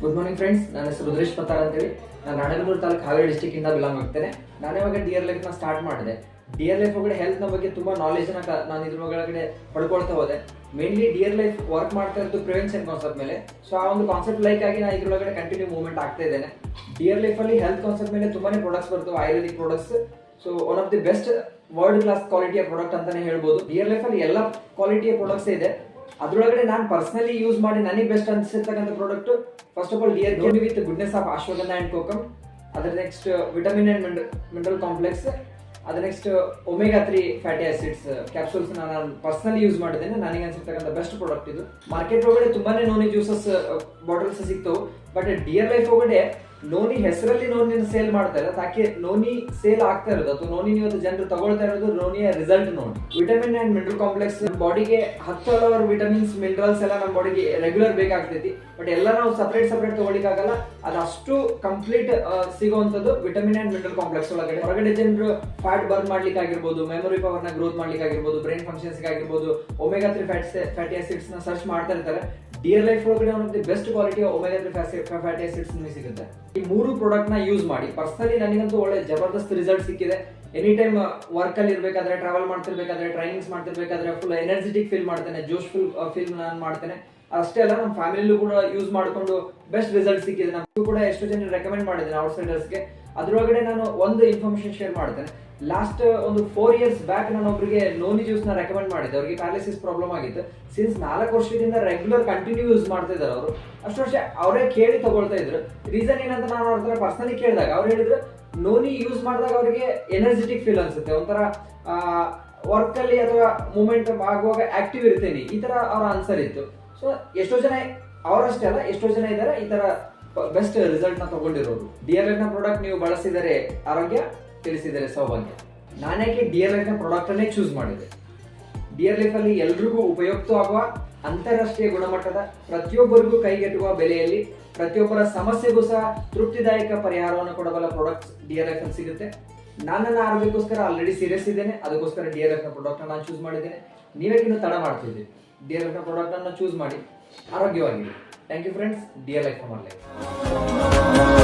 Good morning friends ನನ್ನ ಹೆಸರು ರುದ್ರೇಶ್ ಪತಾರ್ ಅಂತೇಳಿ. ನಾನು ರಾಣೆಬೆನ್ನೂರು ತಾಲೂಕು ಹಾವೇರಿ ಡಿಸ್ಟಿಕ್ ಇಂದ ಬಿಲಾಂಗ್ ಆಗ್ತೇನೆ. ನಾನು ಇವಾಗ ಡಿಯರ್ ಲೈಫ್ನ ಸ್ಟಾರ್ಟ್ ಮಾಡಿದೆ. ಡಿಯರ್ ಲೈಫ್ ಒಳಗಡೆ ಹೆಲ್ತ್ನ ಬಗ್ಗೆ ತುಂಬಾ ನಾಲೆಜ್ನ ಕ- ನಾನು ಇದ್ರ ಒಳಗಡೆ ಪಡ್ಕೊಳ್ತಾ ಹೋದೆ. ಮೇನ್ಲಿ ಡಿಯರ್ ಲೈಫ್ ವರ್ಕ್ ಮಾಡ್ತಾ ಇರೋದು ಪ್ರಿವೆನ್ಷನ್ ಕಾನ್ಸೆಪ್ಟ್ ಮೇಲೆ. ಸೊ ಆ ಒಂದು ಕಾನ್ಸೆಪ್ಟ್ ಲೈಕ್ ಆಗಿ ನಾನು ಇದ್ರೊಳಗಡೆ ಕಂಟಿನ್ಯೂ ಮೂವ್ಮೆಂಟ್ ಆಗ್ತಾ ಇದ್ದೇನೆ. ಡಿಯರ್ ಲೈಫ್ ಅಲ್ಲಿ ಹೆಲ್ತ್ ಕಾನ್ಸೆಪ್ಟ್ ಮೇಲೆ ತುಂಬಾ ಪ್ರಾಡಕ್ಟ್ಸ್ ಬರ್ತವೆ, Ayurvedic products so one of the best world class ಕ್ವಾಲಿಟಿಯ product ಅಂತಾನೆ ಹೇಳ್ಬೋದು. ಡಿಯರ್ ಲೈಫ್ ಅಲ್ಲಿ ಎಲ್ಲ ಕ್ವಾಲಿಟಿಯ ಪ್ರಾಡಕ್ಟ್ಸ್ ಇದೆ. ಅದ್ರೊಳಗಡೆ ನಾನು ಪರ್ಸನಲಿ ಯೂಸ್ ಮಾಡಿ ನನಗೆ best ಅನಿಸಿರ್ತಕ್ಕಂಥ product first of all dear gold with goodness of ashwagandha and kokum ಅದರ next vitamin and min mineral complex ಅದರ next omega three fatty acids capsules ನಾನು ಪರ್ಸನಲಿ ಯೂಸ್ ಮಾಡಿದ್ದೇನೆ. ನನಗೆ ಅನ್ಸಿರ್ತಕ್ಕಂಥ ಬೆಸ್ಟ್ ಪ್ರಾಡಕ್ಟ್ ಇದು. Market ಒಳಗಡೆ ತುಂಬಾನೇ ನೋನಿ ಜ್ಯೂಸಸ್ ಬಾಟಲ್ಸ್ ಸಿಗ್ತವೆ. ಬಟ್ ಡಿಯರ್ ಲೈಫ್ ಒಳಗಡೆ ನೋನಿ ಹೆಸರಲ್ಲಿ ನೋನಿನ ಸೇಲ್ ಮಾಡ್ತಾ ಇರೋದು ಯಾಕೆ ನೋನಿ ಸೇಲ್ ಆಗ್ತಾ ಇರೋದು, ಅಥವಾ ನೋನಿ ಇವತ್ತು ಜನರು ತಗೊಳ್ತಾ ಇರೋದು ನೋನಿಯ ರಿಸಲ್ಟ್ ನೋಡಿ. ವಿಟಮಿನ್ ಅಂಡ್ ಮಿನರಲ್ ಕಾಂಪ್ಲೆಕ್ಸ್ ಬಾಡಿಗೆ ಹತ್ತು ಹಲವಾರು ವಿಟಮಿನ್ಸ್ ಮಿನರಲ್ಸ್ ಎಲ್ಲ ನಮ್ಮ ಬಾಡಿಗೆ ರೆಗ್ಯುಲರ್ ಬೇಕಾಗ್ತೈತಿ. ಬಟ್ ಎಲ್ಲ ನಾವು ಸಪ್ರೇಟ್ ಸಪ್ರೇಟ್ ತಗೊಳಿಕ್ಕಾಗಲ್ಲ ಅದಷ್ಟು ಕಂಪ್ಲೀಟ್ ಸಿಗುವಂತದ್ದು ವಿಟಮಿನ್ ಅಂಡ್ ಮಿನರಲ್ ಕಾಂಪ್ಲೆಕ್ಸ್ ಒಳಗಡೆ. ಹೊರಗಡೆ ಜನರು ಫ್ಯಾಟ್ ಬರ್ನ್ ಮಾಡ್ಲಿಕ್ಕೆ ಆಗಿರ್ಬೋದು ಮೆಮೊರಿ ಪವರ್ನ ಗ್ರೋತ್ ಮಾಡ್ಲಿಕ್ಕೆ ಆಗಿರ್ಬೋದು ಬ್ರೈನ್ ಫಂಕ್ಷನ್ಸ್ ಆಗಿರ್ಬೋದು ಒಮೆಗಾ ತ್ರೀ ಫ್ಯಾಟ್ಸ್ ಫ್ಯಾಟಿ ಆಸಿಡ್ಸ್ನ ಸರ್ಚ್ ಮಾಡ್ತಾ ಇರ್ತಾರೆ. ಡಿಯರ್ ಲೈಫ್ ಒಳಗಡೆ one best quality fatty acids ನಿಮಗೆ ಸಿಗುತ್ತೆ. ಈ ಮೂರು ಪ್ರಾಡಕ್ಟ್ನ ಯೂಸ್ ಮಾಡಿ ಪರ್ಸನಲಿ ನನಗಂತೂ ಒಳ್ಳೆ ಜಬರ್ದಸ್ತ್ ರಿಸಲ್ಟ್ ಸಿಕ್ಕಿದೆ. ಎನಿ ಟೈಮ್ ವರ್ಕ್ ಅಲ್ಲಿ ಇರಬೇಕಾದ್ರೆ ಟ್ರಾವೆಲ್ ಮಾಡ್ತಿರ್ಬೇಕಾದ್ರೆ ಟ್ರೈನಿಂಗ್ಸ್ ಮಾಡ್ತಿರ್ಬೇಕಾದ್ರೆ ಫುಲ್ ಎನರ್ಜೆಟಿಕ್ ಫೀಲ್ ಮಾಡ್ತೇನೆ ಜೋಶ್ ಫುಲ್ ಫೀಲ್ ನಾನು ಮಾಡ್ತೇನೆ. ಅಷ್ಟೇ ಅಲ್ಲ ನಮ್ಮ ಫ್ಯಾಮಿಲಿಲೂ ಕೂಡ ಯೂಸ್ ಮಾಡಿಕೊಂಡು ಬೆಸ್ಟ್ ರಿಸಲ್ಟ್ ಸಿಕ್ಕಿದೆ. ನಮಗೂ ಕೂಡ ಎಷ್ಟು ಜನ ರೆಕಮೆಂಡ್ ಮಾಡಿದ್ದೀನಿ ಔಟ್ಸೈಡರ್ಸ್ಗೆ ಅದ್ರೊಳಗಡೆ ನಾನು ಒಂದು ಇನ್ಫಾರ್ಮೇಶನ್ ಶೇರ್ ಮಾಡ್ತೇನೆ. ಲಾಸ್ಟ್ ಒಂದು ಫೋರ್ ಇಯರ್ಸ್ ಬ್ಯಾಕ್ ನಾನು ಒಬ್ಬರಿಗೆ ನೋನಿ ಜ್ಯೂಸ್ನ ರೆಕಮೆಂಡ್ ಮಾಡಿದ್ದೆ. ಅವರಿಗೆ ಪ್ಯಾಲಿಸಿಸ್ ಪ್ರಾಬ್ಲಮ್ ಆಗಿತ್ತು. ಸಿನ್ಸ್ ನಾಲ್ಕು ವರ್ಷದಿಂದ ರೆಗ್ಯುಲರ್ ಕಂಟಿನ್ಯೂ ಯೂಸ್ ಮಾಡ್ತಾ ಇದ್ದಾರೆ ಅವರು. ಅಷ್ಟು ವರ್ಷ ಅವರೇ ಕೇಳಿ ತಗೊಳ್ತಾ ಇದ್ರು. ರೀಸನ್ ಏನಂತ ನಾನು ಅವ್ರ ಪರ್ಸನಲಿ ಕೇಳಿದಾಗ ಅವ್ರು ಹೇಳಿದ್ರು ನೋನಿ ಯೂಸ್ ಮಾಡಿದಾಗ ಅವರಿಗೆ ಎನರ್ಜೆಟಿಕ್ ಫೀಲ್ ಅನ್ಸುತ್ತೆ. ಒಂಥರ ವರ್ಕ್ ಅಲ್ಲಿ ಅಥವಾ ಮೂಮೆಂಟ್ ಆಗುವಾಗ ಆಕ್ಟಿವ್ ಇರ್ತೇನೆ. ಈ ತರ ಅವರ ಆನ್ಸರ್ ಇತ್ತು. ಸೊ ಎಷ್ಟೋ ಜನ, ಅವರಷ್ಟೇ ಅಲ್ಲ, ಎಷ್ಟೋ ಜನ ಇದ್ದಾರೆ ಈ ತರ ಬೆಸ್ಟ್ ರಿಸಲ್ಟ್ನ ಎಲ್ ಎಫ್ನ ಪ್ರಾಡಕ್ಟ್ ನೀವು ಬಳಸಿದರೆ ಆರೋಗ್ಯ, ತಿಳಿಸಿದರೆ ಸೌಭಾಗ್ಯ. ನಾನೇಕೆ ಡಿಯರ್ ಲೈಫ್ನ ಪ್ರಾಡಕ್ಟ್ ಅನ್ನೇ ಚೂಸ್ ಮಾಡಿದೆ? ಲೈಫ್ ಅಲ್ಲಿ ಎಲ್ರಿಗೂ ಉಪಯುಕ್ತವಾಗುವ ಅಂತಾರಾಷ್ಟ್ರೀಯ ಗುಣಮಟ್ಟದ ಪ್ರತಿಯೊಬ್ಬರಿಗೂ ಕೈಗೆಟುವ ಬೆಲೆಯಲ್ಲಿ ಪ್ರತಿಯೊಬ್ಬರ ಸಮಸ್ಯೆಗೂ ಸಹ ತೃಪ್ತಿದಾಯಕ ಪರಿಹಾರವನ್ನು ಕೊಡಬಲ್ಲ ಪ್ರಾಡಕ್ಟ್ ಲೈಫ್ ಅಲ್ಲಿ ಸಿಗುತ್ತೆ. ನಾನು ನನ್ನ ಆರೋಗ್ಯಕ್ಕೋಸ್ಕರ ಆಲ್ರೆಡಿ ಸೀರಿಯಸ್ ಇದ್ದೇನೆ. ಅದಕ್ಕೋಸ್ಕರ ಎಫ್ನ ಪ್ರಾಡಕ್ಟ್ ನಾನು ಚೂಸ್ ಮಾಡಿದ್ದೇನೆ. ನೀವೇ ತಡ ಮಾಡ್ತಿದ್ದೀವಿ ಎಫ್ನ ಪ್ರಾಡಕ್ಟ್ ಅನ್ನು ಚೂಸ್ ಮಾಡಿ. Thank you friends. Dear Life for Our Life.